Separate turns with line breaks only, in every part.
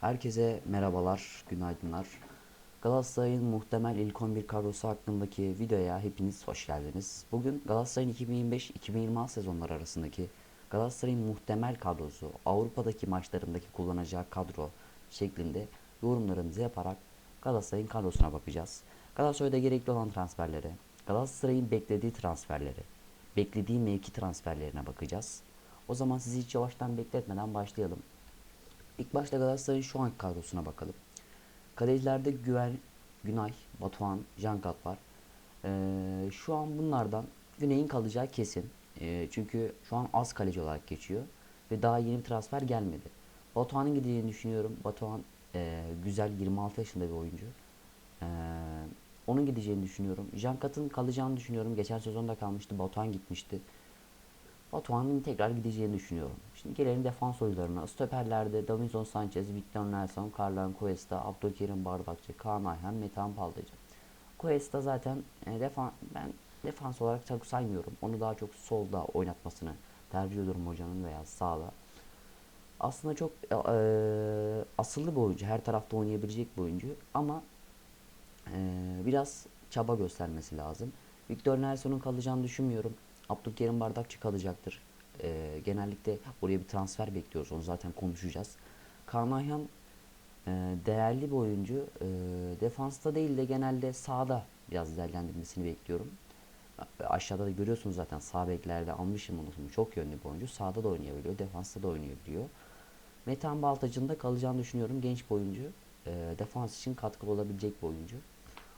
Herkese merhabalar, günaydınlar. Galatasaray'ın muhtemel ilk 11 kadrosu hakkındaki videoya hepiniz hoş geldiniz. Bugün Galatasaray'ın 2025-2026 sezonları arasındaki Galatasaray'ın muhtemel kadrosu, Avrupa'daki maçlarındaki kullanacağı kadro şeklinde yorumlarımızı yaparak Galatasaray'ın kadrosuna bakacağız. Galatasaray'da gerekli olan transferlere, Galatasaray'ın beklediği transferleri, beklediği mevki transferlerine bakacağız. O zaman sizi hiç yavaştan bekletmeden başlayalım. İlk başta Galatasaray'ın şu anki kadrosuna bakalım. Kalecilerde Güven, Günay, Batuhan, Jankat var. Ee, şu an bunlardan Güney'in kalacağı kesin. Ee, çünkü şu an az kaleci olarak geçiyor. Ve daha yeni bir transfer gelmedi. Batuhan'ın gideceğini düşünüyorum. Batuhan e, güzel 26 yaşında bir oyuncu. Ee, onun gideceğini düşünüyorum. Jankat'ın kalacağını düşünüyorum. Geçen sezonda kalmıştı. Batuhan gitmişti. Batuhan'ın tekrar gideceğini düşünüyorum. Şimdi gelelim defans oyuncularına. Stoperlerde Davinson Sanchez, Victor Nelson, Carlos Cuesta, Abdülkerim Bardakçı, Kaan Ayhan, Metehan Paldacı. Cuesta zaten e, defan, ben defans olarak çok saymıyorum. Onu daha çok solda oynatmasını tercih ediyorum hocanın veya sağda. Aslında çok e, asıllı bir oyuncu. Her tarafta oynayabilecek bir oyuncu. Ama e, biraz çaba göstermesi lazım. Victor Nelson'un kalacağını düşünmüyorum. Abdülkerim Bardakçı kalacaktır. Ee, genellikle oraya bir transfer bekliyoruz. Onu zaten konuşacağız. Kaan Ayhan e, değerli bir oyuncu. E, defansta değil de genelde sağda biraz değerlendirmesini bekliyorum. Aşağıda da görüyorsunuz zaten sağ beklerde almışım onu. Çok yönlü bir oyuncu. Sağda da oynayabiliyor. Defansta da oynayabiliyor. Metan Baltacı'nın da kalacağını düşünüyorum. Genç bir oyuncu. E, defans için katkılı olabilecek bir oyuncu.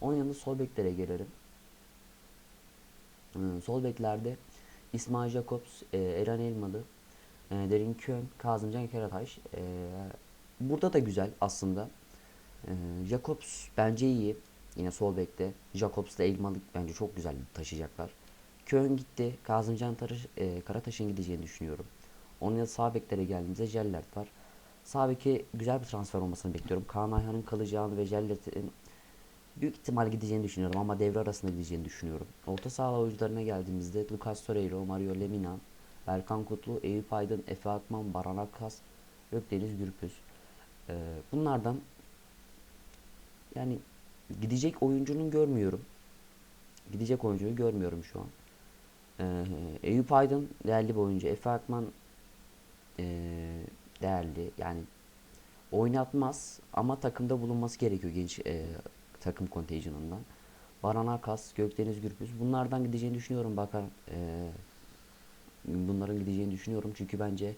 Onun yanında sol beklere gelelim. Ee, Sol beklerde İsmail Jacobs, e, Eren Elmalı, e, Derin Kön, Kazımcan Karataş. E, burada da güzel aslında. Jacobs bence iyi. Yine sol bekte. Jacobs da Elmalı bence çok güzel taşıyacaklar. Kön gitti. Kazımcan Tarış, Karataş'ın gideceğini düşünüyorum. Onun yanında sağ beklere geldiğimizde Jellert var. Sağ beke güzel bir transfer olmasını bekliyorum. Kaan Ayhan'ın kalacağını ve Jellert'in büyük ihtimal gideceğini düşünüyorum ama devre arasında gideceğini düşünüyorum. Orta saha oyuncularına geldiğimizde Lucas Torreira, Mario Lemina, Berkan Kutlu, Eyüp Aydın, Efe Akman, Baran Akkas, Gökdeniz Gürpüz. Ee, bunlardan yani gidecek oyuncunun görmüyorum. Gidecek oyuncuyu görmüyorum şu an. Ee, Eyüp Aydın değerli bir oyuncu. Efe Akman ee, değerli. Yani oynatmaz ama takımda bulunması gerekiyor genç e, takım kontenjanından. Baran Akas, Gökdeniz Gürpüz. Bunlardan gideceğini düşünüyorum. Bakar e, bunların gideceğini düşünüyorum. Çünkü bence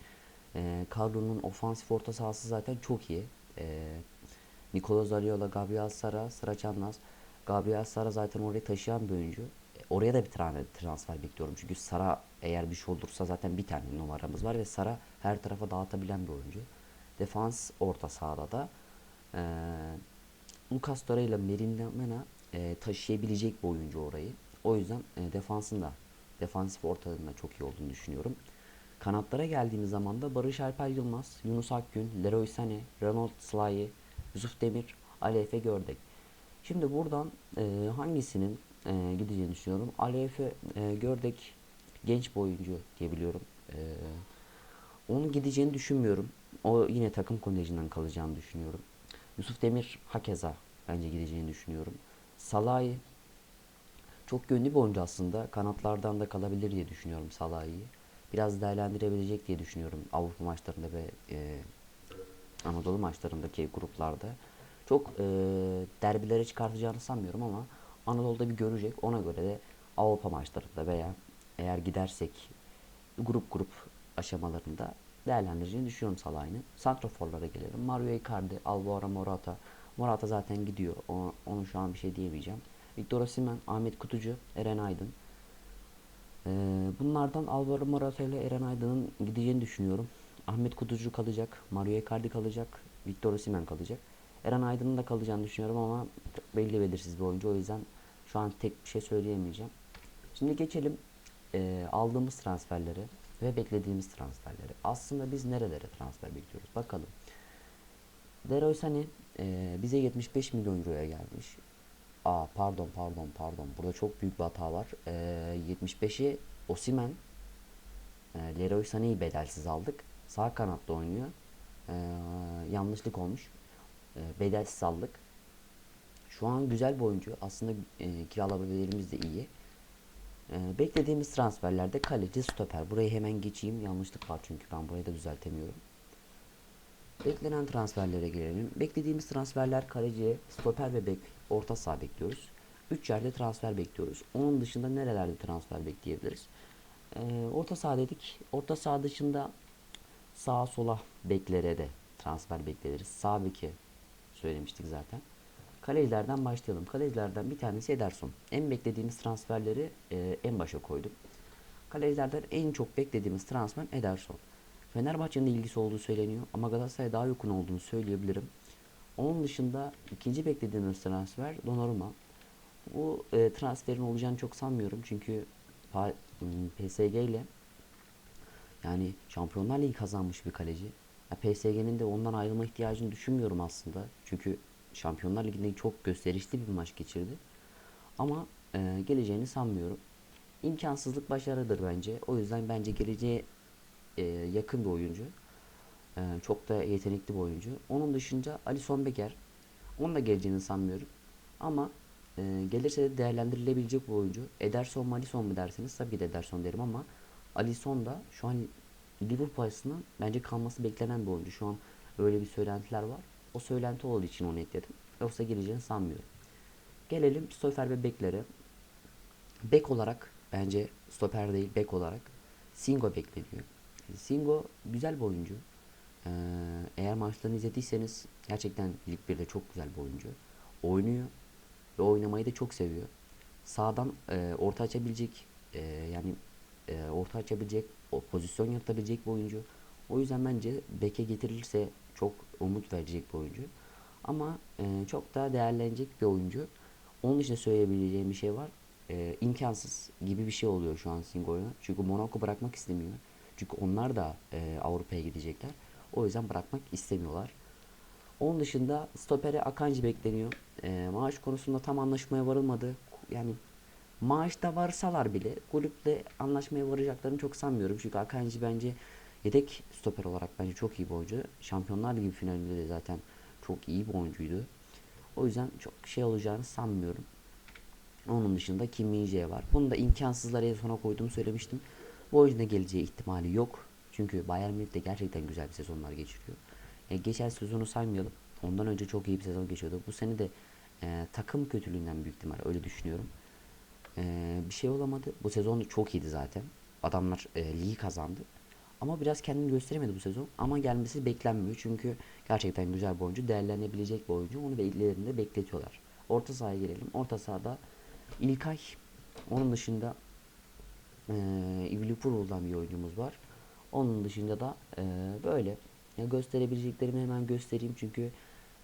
e, kadronun ofansif orta sahası zaten çok iyi. E, Nikola Zaliola, Gabriel Sara, Sıra Çanlaz. Gabriel Sara zaten orayı taşıyan bir oyuncu. E, oraya da bir tane transfer bekliyorum. Çünkü Sara eğer bir şey olursa zaten bir tane numaramız var ve Sara her tarafa dağıtabilen bir oyuncu. Defans orta sahada da e, Lucas Torreira ile Merinomena e, taşıyabilecek bir oyuncu orayı. O yüzden e, defansında, defansif ortalığında çok iyi olduğunu düşünüyorum. Kanatlara geldiğimiz zaman da Barış Alper Yılmaz, Yunus Akgün, Leroy Sané, Ronald Slayi, Yusuf Demir, Ali Efe Gördek. Şimdi buradan e, hangisinin e, gideceğini düşünüyorum. Ali Efe e, Gördek genç bir oyuncu diyebiliyorum. E, onun gideceğini düşünmüyorum. O yine takım kontenjanından kalacağını düşünüyorum. Yusuf Demir hakeza bence gideceğini düşünüyorum. Salah'ı çok yönlü bir oyuncu aslında. Kanatlardan da kalabilir diye düşünüyorum Salah'ı. Biraz değerlendirebilecek diye düşünüyorum Avrupa maçlarında ve e, Anadolu maçlarındaki gruplarda. Çok e, derbilere çıkartacağını sanmıyorum ama Anadolu'da bir görecek. Ona göre de Avrupa maçlarında veya eğer gidersek grup grup aşamalarında değerlendireceğini düşünüyorum Salah'ını. Santroforlara gelelim. Mario Icardi, Alvaro Morata. Morata zaten gidiyor. O, onun şu an bir şey diyemeyeceğim. Victor Osimhen, Ahmet Kutucu, Eren Aydın. Ee, bunlardan Alvaro Morata ile Eren Aydın'ın gideceğini düşünüyorum. Ahmet Kutucu kalacak, Mario Icardi kalacak, Victor Osimhen kalacak. Eren Aydın'ın da kalacağını düşünüyorum ama belli belirsiz bir oyuncu. O yüzden şu an tek bir şey söyleyemeyeceğim. Şimdi geçelim e, aldığımız transferlere ve beklediğimiz transferleri. Aslında biz nerelere transfer bekliyoruz? Bakalım. Leroy Sané e, bize 75 milyon euroya gelmiş. Aa pardon pardon pardon. Burada çok büyük bir hata var. E, 75'i Osimen e, Leroy Sané'yi bedelsiz aldık. Sağ kanatta oynuyor. Ee, yanlışlık olmuş. Ee, bedelsiz aldık. Şu an güzel bir oyuncu. Aslında e, kiralamalarımız da iyi. Ee, beklediğimiz transferlerde kaleci, stoper. Burayı hemen geçeyim. Yanlışlık var çünkü ben burayı da düzeltemiyorum. Beklenen transferlere gelelim. Beklediğimiz transferler kaleci, stoper ve bek, orta saha bekliyoruz. 3 yerde transfer bekliyoruz. Onun dışında nerelerde transfer bekleyebiliriz? Ee, orta saha dedik. Orta saha dışında sağa sola beklere de transfer bekleriz. Sağ beki söylemiştik zaten. Kalecilerden başlayalım. Kalecilerden bir tanesi Ederson. En beklediğimiz transferleri e, en başa koydum. Kalecilerden en çok beklediğimiz transfer Ederson. Fenerbahçe'nin ilgisi olduğu söyleniyor ama Galatasaray'a daha yakın olduğunu söyleyebilirim. Onun dışında ikinci beklediğimiz transfer Donnarumma. Bu e, transferin olacağını çok sanmıyorum çünkü PSG ile yani Şampiyonlar Ligi kazanmış bir kaleci. PSG'nin de ondan ayrılma ihtiyacını düşünmüyorum aslında. Çünkü Şampiyonlar Ligi'nde çok gösterişli bir maç geçirdi. Ama e, geleceğini sanmıyorum. İmkansızlık başarıdır bence. O yüzden bence geleceğe e, yakın bir oyuncu. E, çok da yetenekli bir oyuncu. Onun dışında Alisson Becker. Onun da geleceğini sanmıyorum. Ama e, gelirse de değerlendirilebilecek bir oyuncu. Ederson mu Alisson mu derseniz tabii de Ederson derim ama Alisson da şu an Liverpool açısından bence kalması beklenen bir oyuncu. Şu an öyle bir söylentiler var. O söylenti olduğu için onu ekledim. Yoksa geleceğini sanmıyorum. Gelelim stoper ve. Bek olarak bence stoper değil bek olarak Singo bekleniyor. Singo güzel bir oyuncu. Ee, eğer maçlarını izlediyseniz gerçekten Lig 1'de çok güzel bir oyuncu. Oynuyor ve oynamayı da çok seviyor. Sağdan e, orta açabilecek e, yani e, orta açabilecek, o pozisyon yaratabilecek bir oyuncu. O yüzden bence beke getirilirse çok umut verecek bir oyuncu. Ama e, çok daha değerlenecek bir oyuncu. Onun dışında söyleyebileceğim bir şey var. E, imkansız gibi bir şey oluyor şu an Singo'ya. Çünkü Monaco bırakmak istemiyor. Çünkü onlar da e, Avrupa'ya gidecekler. O yüzden bırakmak istemiyorlar. Onun dışında stopere Akanji bekleniyor. E, maaş konusunda tam anlaşmaya varılmadı. Yani maaşta varsalar bile kulüple anlaşmaya varacaklarını çok sanmıyorum. Çünkü Akanji bence yedek stoper olarak bence çok iyi bir oyuncu. Şampiyonlar Ligi finalinde de zaten çok iyi bir oyuncuydu. O yüzden çok şey olacağını sanmıyorum. Onun dışında Kim Min-jae var. Bunu da imkansızlara en sona koyduğumu söylemiştim. Bu oyuncuda geleceği ihtimali yok. Çünkü Bayern Münih de gerçekten güzel bir sezonlar geçiriyor. E, geçen sezonu saymayalım. Ondan önce çok iyi bir sezon geçiyordu. Bu sene de e, takım kötülüğünden büyük ihtimal öyle düşünüyorum. E, bir şey olamadı. Bu sezon çok iyiydi zaten. Adamlar e, ligi kazandı. Ama biraz kendini gösteremedi bu sezon. Ama gelmesi beklenmiyor. Çünkü gerçekten güzel bir oyuncu. Değerlenebilecek bir oyuncu. Onu ellerinde bekletiyorlar. Orta sahaya gelelim. Orta sahada İlkay. Onun dışında e, Liverpool'dan bir oyuncumuz var. Onun dışında da e, böyle. Ya gösterebileceklerimi hemen göstereyim çünkü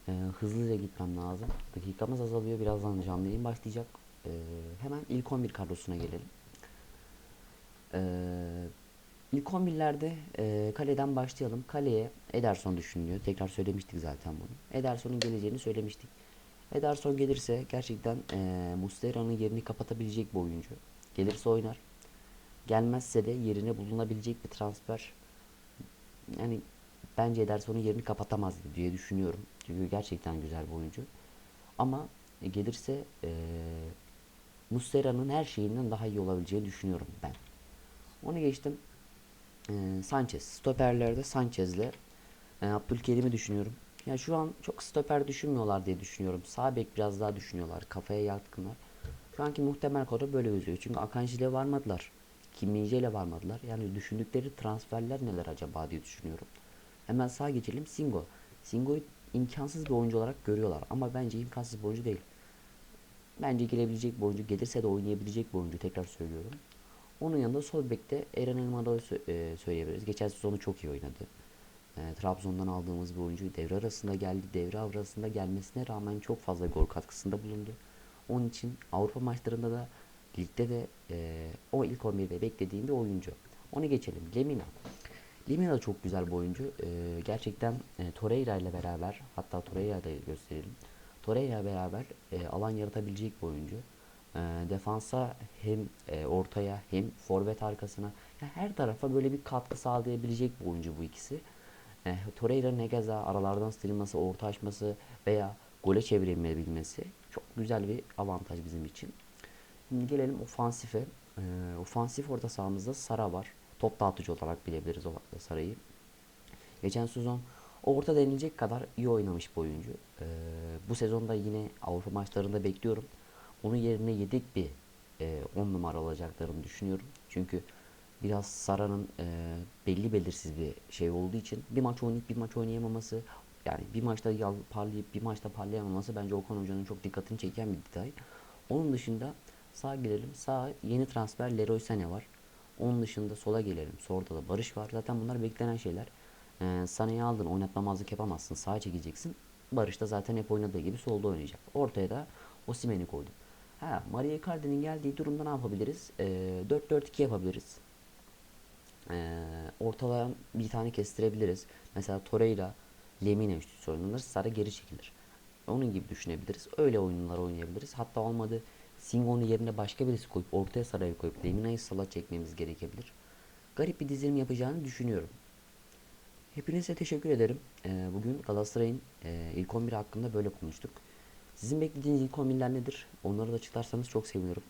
e, hızlıca gitmem lazım. Dakikamız azalıyor. Birazdan canlı yayın başlayacak. E, hemen ilk 11 kadrosuna gelelim. E, ilk 11'lerde e, kaleden başlayalım. Kaleye Ederson düşünülüyor. Tekrar söylemiştik zaten bunu. Ederson'un geleceğini söylemiştik. Ederson gelirse gerçekten e, Muslera'nın yerini kapatabilecek bir oyuncu. Gelirse oynar. Gelmezse de yerine bulunabilecek bir transfer. Yani bence Ederson'un yerini kapatamaz diye düşünüyorum. Çünkü gerçekten güzel bir oyuncu. Ama gelirse e, Muslera'nın her şeyinden daha iyi olabileceğini düşünüyorum ben. Onu geçtim. E, Sanchez. Stoperlerde Sanchez'le e, Abdülkerim'i düşünüyorum. Ya şu an çok stoper düşünmüyorlar diye düşünüyorum. Sağ bek biraz daha düşünüyorlar. Kafaya yatkınlar. Şu anki muhtemel kadro böyle gözüyor. Çünkü Akanji ile varmadılar. Kim ile varmadılar. Yani düşündükleri transferler neler acaba diye düşünüyorum. Hemen sağa geçelim. Singo. Singo'yu imkansız bir oyuncu olarak görüyorlar. Ama bence imkansız bir oyuncu değil. Bence gelebilecek bir oyuncu. Gelirse de oynayabilecek bir oyuncu. Tekrar söylüyorum. Onun yanında sol bekte Eren sö- e, söyleyebiliriz. Geçen sezonu çok iyi oynadı. E, Trabzon'dan aldığımız bir oyuncu devre arasında geldi. Devre arasında gelmesine rağmen çok fazla gol katkısında bulundu. Onun için Avrupa maçlarında da ligde de e, o ilk 11'de beklediğim bir oyuncu. Onu geçelim. Lemina. Lemina da çok güzel bir oyuncu. Gerçekten e, Torreira ile beraber hatta Torreira'yı da gösterelim. Torreira beraber alan yaratabilecek bir oyuncu. E, defansa hem e, ortaya hem forvet arkasına ya her tarafa böyle bir katkı sağlayabilecek bir oyuncu bu ikisi. E, Torreira Negeza aralardan sıyrılması, orta açması veya gole çevirebilmesi çok güzel bir avantaj bizim için. Şimdi gelelim ofansife. E, ofansif orta sahamızda Sara var. Top dağıtıcı olarak bilebiliriz o Sara'yı. Geçen sezon orta denilecek kadar iyi oynamış bir oyuncu. E, bu sezonda yine Avrupa maçlarında bekliyorum. Onun yerine yedek bir 10 numara olacaklarını düşünüyorum. Çünkü biraz Sara'nın e, belli belirsiz bir şey olduğu için bir maç oynayıp bir maç oynayamaması yani bir maçta yal, parlayıp bir maçta parlayamaması bence Okan Hoca'nın çok dikkatini çeken bir detay. Onun dışında sağ gelelim. Sağ yeni transfer Leroy Sané var. Onun dışında sola gelelim. Solda da Barış var. Zaten bunlar beklenen şeyler. Ee, Sané'yi aldın oynatmamazlık yapamazsın. Sağa çekeceksin. Barış da zaten hep oynadığı gibi solda oynayacak. Ortaya da Osimhen'i koydum. Ha, Mario Icardi'nin geldiği durumda ne yapabiliriz? Ee, 4-4-2 yapabiliriz. Ee, ortadan bir tane kestirebiliriz. Mesela Torreira, Lemina üçlüsü oynanır. Sara geri çekilir. Onun gibi düşünebiliriz. Öyle oyunlar oynayabiliriz. Hatta olmadı Singo'nun yerine başka birisi koyup ortaya Sara'yı koyup Lemina'yı sola çekmemiz gerekebilir. Garip bir dizilim yapacağını düşünüyorum. Hepinize teşekkür ederim. Ee, bugün Galatasaray'ın e, ilk 11 hakkında böyle konuştuk. Sizin beklediğiniz ilk 11'ler nedir? Onları da açıklarsanız çok sevinirim.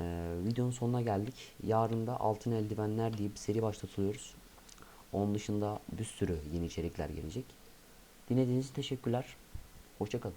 Ee, videonun sonuna geldik. Yarın da altın eldivenler diye bir seri başlatılıyoruz. Onun dışında bir sürü yeni içerikler gelecek. Dinlediğiniz için teşekkürler. Hoşçakalın.